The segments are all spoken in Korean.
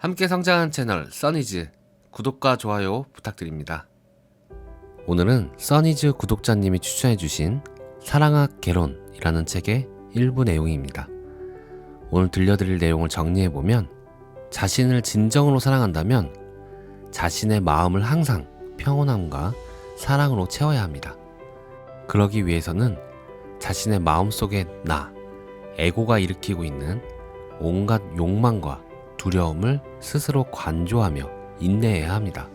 함께 성장하는 채널 써니즈 구독과 좋아요 부탁드립니다. 오늘은 써니즈 구독자님이 추천해주신 사랑학 개론이라는 책의 일부 내용입니다. 오늘 들려드릴 내용을 정리해보면 자신을 진정으로 사랑한다면 자신의 마음을 항상 평온함과 사랑으로 채워야 합니다. 그러기 위해서는 자신의 마음속에 나, 에고가 일으키고 있는 온갖 욕망과 두려움을 스스로 관조하며 인내해야 합니다.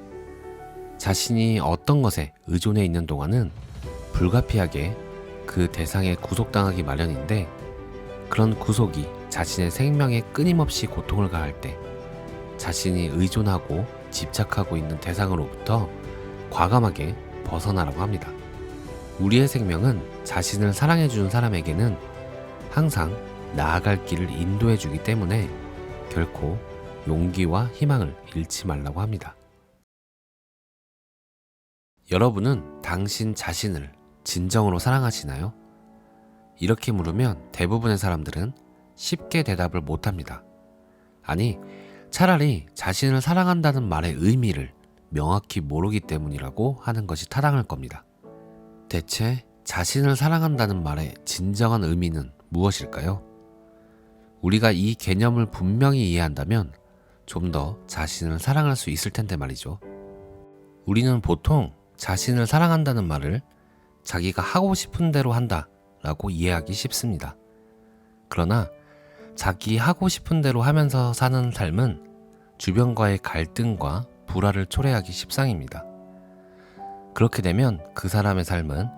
자신이 어떤 것에 의존해 있는 동안은 불가피하게 그 대상에 구속당하기 마련인데 그런 구속이 자신의 생명에 끊임없이 고통을 가할 때 자신이 의존하고 집착하고 있는 대상으로부터 과감하게 벗어나라고 합니다. 우리의 생명은 자신을 사랑해주는 사람에게는 항상 나아갈 길을 인도해주기 때문에 결코 용기와 희망을 잃지 말라고 합니다. 여러분은 당신 자신을 진정으로 사랑하시나요? 이렇게 물으면 대부분의 사람들은 쉽게 대답을 못합니다. 아니, 차라리 자신을 사랑한다는 말의 의미를 명확히 모르기 때문이라고 하는 것이 타당할 겁니다. 대체 자신을 사랑한다는 말의 진정한 의미는 무엇일까요? 우리가 이 개념을 분명히 이해한다면 좀 더 자신을 사랑할 수 있을 텐데 말이죠. 우리는 보통 자신을 사랑한다는 말을 자기가 하고 싶은 대로 한다 라고 이해하기 쉽습니다. 그러나 자기 하고 싶은 대로 하면서 사는 삶은 주변과의 갈등과 불화를 초래하기 십상입니다. 그렇게 되면 그 사람의 삶은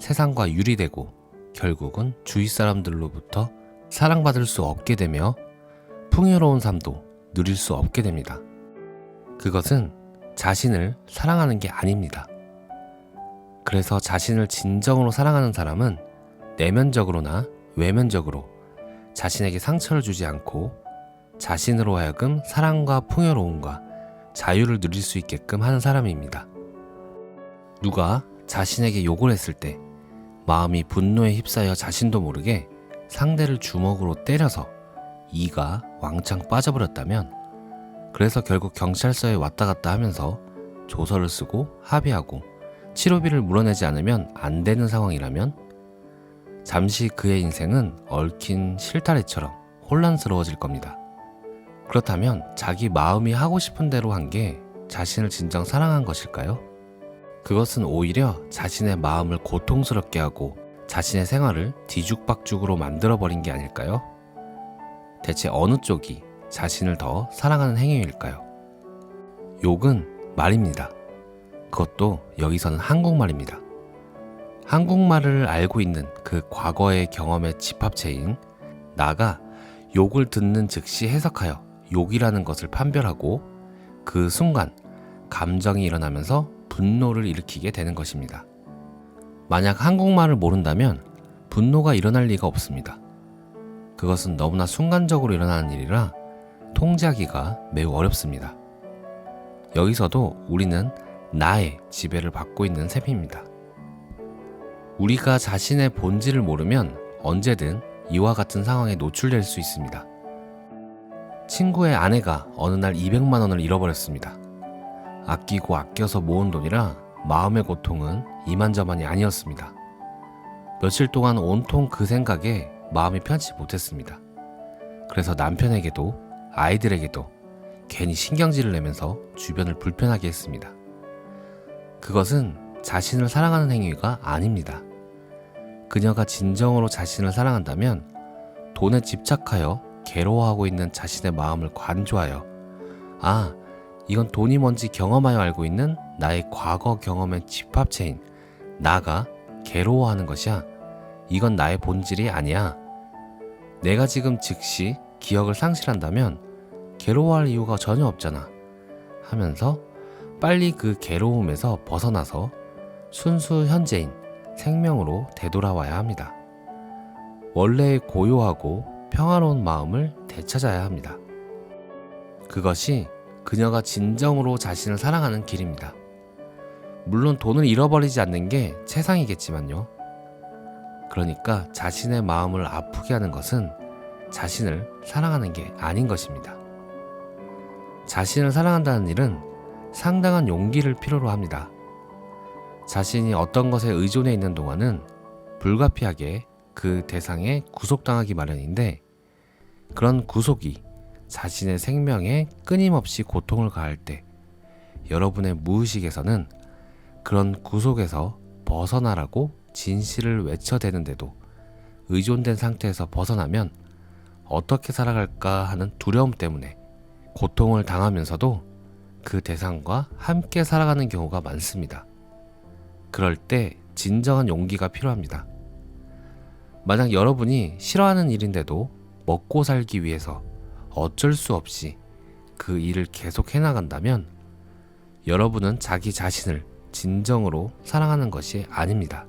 세상과 유리되고 결국은 주위 사람들로부터 사랑받을 수 없게 되며 풍요로운 삶도 누릴 수 없게 됩니다. 그것은 자신을 사랑하는 게 아닙니다. 그래서 자신을 진정으로 사랑하는 사람은 내면적으로나 외면적으로 자신에게 상처를 주지 않고 자신으로 하여금 사랑과 풍요로움과 자유를 누릴 수 있게끔 하는 사람입니다. 누가 자신에게 욕을 했을 때 마음이 분노에 휩싸여 자신도 모르게 상대를 주먹으로 때려서 이가 왕창 빠져버렸다면 그래서 결국 경찰서에 왔다 갔다 하면서 조서를 쓰고 합의하고 치료비를 물어내지 않으면 안 되는 상황이라면 잠시 그의 인생은 얽힌 실타래처럼 혼란스러워질 겁니다. 그렇다면 자기 마음이 하고 싶은 대로 한 게 자신을 진정 사랑한 것일까요? 그것은 오히려 자신의 마음을 고통스럽게 하고 자신의 생활을 뒤죽박죽으로 만들어버린 게 아닐까요? 대체 어느 쪽이 자신을 더 사랑하는 행위일까요? 욕은 말입니다. 그것도 여기서는 한국말입니다. 한국말을 알고 있는 그 과거의 경험의 집합체인 나가 욕을 듣는 즉시 해석하여 욕이라는 것을 판별하고 그 순간 감정이 일어나면서 분노를 일으키게 되는 것입니다. 만약 한국말을 모른다면 분노가 일어날 리가 없습니다. 그것은 너무나 순간적으로 일어나는 일이라 통제하기가 매우 어렵습니다. 여기서도 우리는 나의 지배를 받고 있는 셈입니다. 우리가 자신의 본질을 모르면 언제든 이와 같은 상황에 노출될 수 있습니다. 친구의 아내가 어느 날 200만 원을 잃어버렸습니다. 아끼고 아껴서 모은 돈이라 마음의 고통은 이만저만이 아니었습니다. 며칠 동안 온통 그 생각에 마음이 편치 못했습니다. 그래서 남편에게도 아이들에게도 괜히 신경질을 내면서 주변을 불편하게 했습니다. 그것은 자신을 사랑하는 행위가 아닙니다. 그녀가 진정으로 자신을 사랑한다면 돈에 집착하여 괴로워하고 있는 자신의 마음을 관조하여 아, 이건 돈이 뭔지 경험하여 알고 있는 나의 과거 경험의 집합체인 나가 괴로워하는 것이야. 이건 나의 본질이 아니야. 내가 지금 즉시 기억을 상실한다면 괴로워할 이유가 전혀 없잖아. 하면서 빨리 그 괴로움에서 벗어나서 순수 현재인 생명으로 되돌아와야 합니다. 원래의 고요하고 평화로운 마음을 되찾아야 합니다. 그것이 그녀가 진정으로 자신을 사랑하는 길입니다. 물론 돈을 잃어버리지 않는 게 최상이겠지만요. 그러니까 자신의 마음을 아프게 하는 것은 자신을 사랑하는 게 아닌 것입니다. 자신을 사랑한다는 일은 상당한 용기를 필요로 합니다. 자신이 어떤 것에 의존해 있는 동안은 불가피하게 그 대상에 구속당하기 마련인데 그런 구속이 자신의 생명에 끊임없이 고통을 가할 때 여러분의 무의식에서는 그런 구속에서 벗어나라고 진실을 외쳐대는데도 의존된 상태에서 벗어나면 어떻게 살아갈까 하는 두려움 때문에 고통을 당하면서도 그 대상과 함께 살아가는 경우가 많습니다. 그럴 때 진정한 용기가 필요합니다. 만약 여러분이 싫어하는 일인데도 먹고 살기 위해서 어쩔 수 없이 그 일을 계속 해나간다면 여러분은 자기 자신을 진정으로 사랑하는 것이 아닙니다.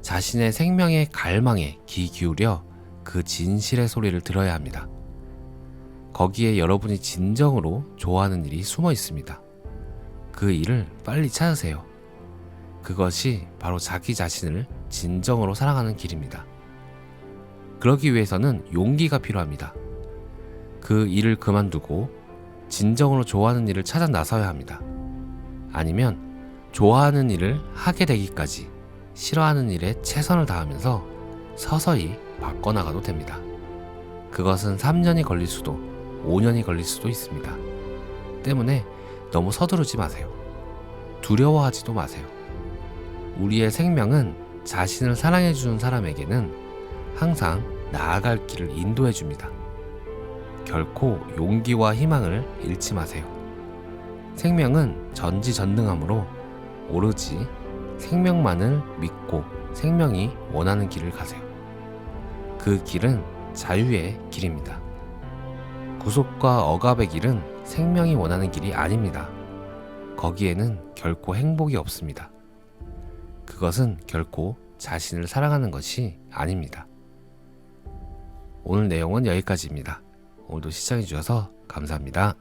자신의 생명의 갈망에 귀 기울여 그 진실의 소리를 들어야 합니다. 거기에 여러분이 진정으로 좋아하는 일이 숨어 있습니다. 그 일을 빨리 찾으세요. 그것이 바로 자기 자신을 진정으로 사랑하는 길입니다. 그러기 위해서는 용기가 필요합니다. 그 일을 그만두고 진정으로 좋아하는 일을 찾아 나서야 합니다. 아니면 좋아하는 일을 하게 되기까지 싫어하는 일에 최선을 다하면서 서서히 바꿔나가도 됩니다. 그것은 3년이 걸릴 수도 5년이 걸릴 수도 있습니다. 때문에 너무 서두르지 마세요. 두려워하지도 마세요. 우리의 생명은 자신을 사랑해주는 사람에게는 항상 나아갈 길을 인도해 줍니다. 결코 용기와 희망을 잃지 마세요. 생명은 전지전능하므로 오로지 생명만을 믿고 생명이 원하는 길을 가세요. 그 길은 자유의 길입니다. 구속과 억압의 길은 생명이 원하는 길이 아닙니다. 거기에는 결코 행복이 없습니다. 그것은 결코 자신을 사랑하는 것이 아닙니다. 오늘 내용은 여기까지입니다. 오늘도 시청해주셔서 감사합니다.